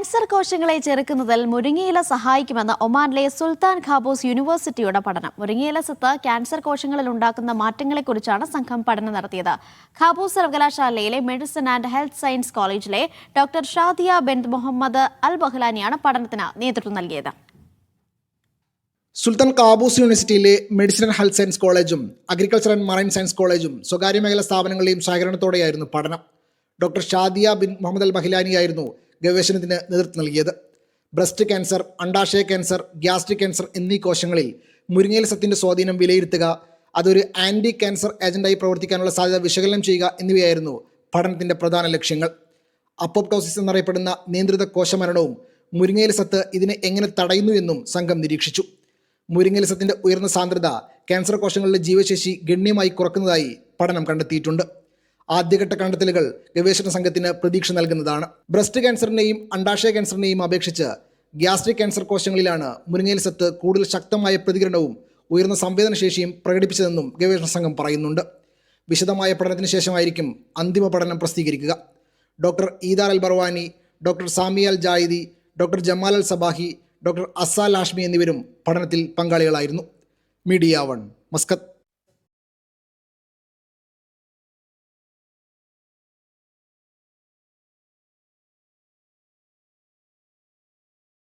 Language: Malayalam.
ക്യാൻസർ കോശങ്ങളെ ചെറുക്കുന്നതിൽ മുരിങ്ങയില സഹായിക്കുമെന്ന് ഒമാനിലെ സുൽത്താൻ ഖാബൂസ് യൂണിവേഴ്സിറ്റിയുടെ പഠനം. മുരിങ്ങയില സത്ത് ക്യാൻസർ കോശങ്ങളിൽ ഉണ്ടാക്കുന്ന മാറ്റങ്ങളെക്കുറിച്ചാണ് സംഘം പഠനം നടത്തിയത്. ഖാബൂസ് സർവകലാശാലയിലെ മെഡിസിൻ ആൻഡ് ഹെൽത്ത് സയൻസ് കോളേജിലെ doctor Shadia Ben Mohammed Al ബഹ്ലാനിയാണ് പഠനത്തിന് നേതൃത്വം നൽകിയത്. സുൽത്താൻ കാബൂസ് യൂണിവേഴ്സിറ്റിയിലെ മെഡിസിൻ ആൻഡ് ഹെൽത്ത് സയൻസ് കോളേജും അഗ്രികൾച്ചർ ആൻഡ് മറൈൻ സയൻസ് കോളേജും സ്വകാര്യ മേഖലാ സ്ഥാപനങ്ങളുടെയും സഹകരണത്തോടെയായിരുന്നു പഠനം. Doctor Shadia bin Mohammed Al ബഹിലാനിയായിരുന്നു ഗവേഷണത്തിന് നേതൃത്വം നൽകിയത്. ബ്രസ്റ്റ് ക്യാൻസർ അണ്ടാശയ ക്യാൻസർ ഗ്യാസ്ട്രിക് ക്യാൻസർ എന്നീ കോശങ്ങളിൽ മുരിങ്ങയിൽ സത്തിന്റെ സ്വാധീനം വിലയിരുത്തുക അതൊരു ആന്റി ക്യാൻസർ ഏജന്റായി പ്രവർത്തിക്കാനുള്ള സാധ്യത വിശകലനം ചെയ്യുക എന്നിവയായിരുന്നു പഠനത്തിന്റെ പ്രധാന ലക്ഷ്യങ്ങൾ. അപ്പോപ്റ്റോസിസ് എന്നറിയപ്പെടുന്ന നിയന്ത്രിത കോശമരണവും മുരിങ്ങയിൽ സത്ത് ഇതിനെ എങ്ങനെ തടയുന്നു എന്നും സംഘം നിരീക്ഷിച്ചു. മുരിങ്ങയിൽ സത്തിന്റെ ഉയർന്ന സാന്ദ്രത ക്യാൻസർ കോശങ്ങളുടെ ജീവശേഷി ഗണ്യമായി കുറക്കുന്നതായി പഠനം കണ്ടെത്തിയിട്ടുണ്ട്. ആദ്യഘട്ട കണ്ടെത്തലുകൾ ഗവേഷണ സംഘത്തിന് പ്രതീക്ഷ നൽകുന്നതാണ്. ബ്രസ്റ്റ് ക്യാൻസറിനെയും അണ്ടാശയ ക്യാൻസറിനെയും അപേക്ഷിച്ച് ഗ്യാസ്ട്രിക് ക്യാൻസർ കോശങ്ങളിലാണ് മുരിങ്ങയിൽ സത്ത് കൂടുതൽ ശക്തമായ പ്രതികരണവും ഉയർന്ന സംവേദനശേഷിയും പ്രകടിപ്പിച്ചതെന്നും ഗവേഷണ സംഘം പറയുന്നുണ്ട്. വിശദമായ പഠനത്തിന് ശേഷമായിരിക്കും അന്തിമ പഠനം പ്രസിദ്ധീകരിക്കുക. Doctor Eidar Al Barwani doctor Sami Al Jaidi doctor Jamal Al Sabahi doctor Asal Hashmi എന്നിവരും പഠനത്തിൽ പങ്കാളികളായിരുന്നു. Media one Muscat.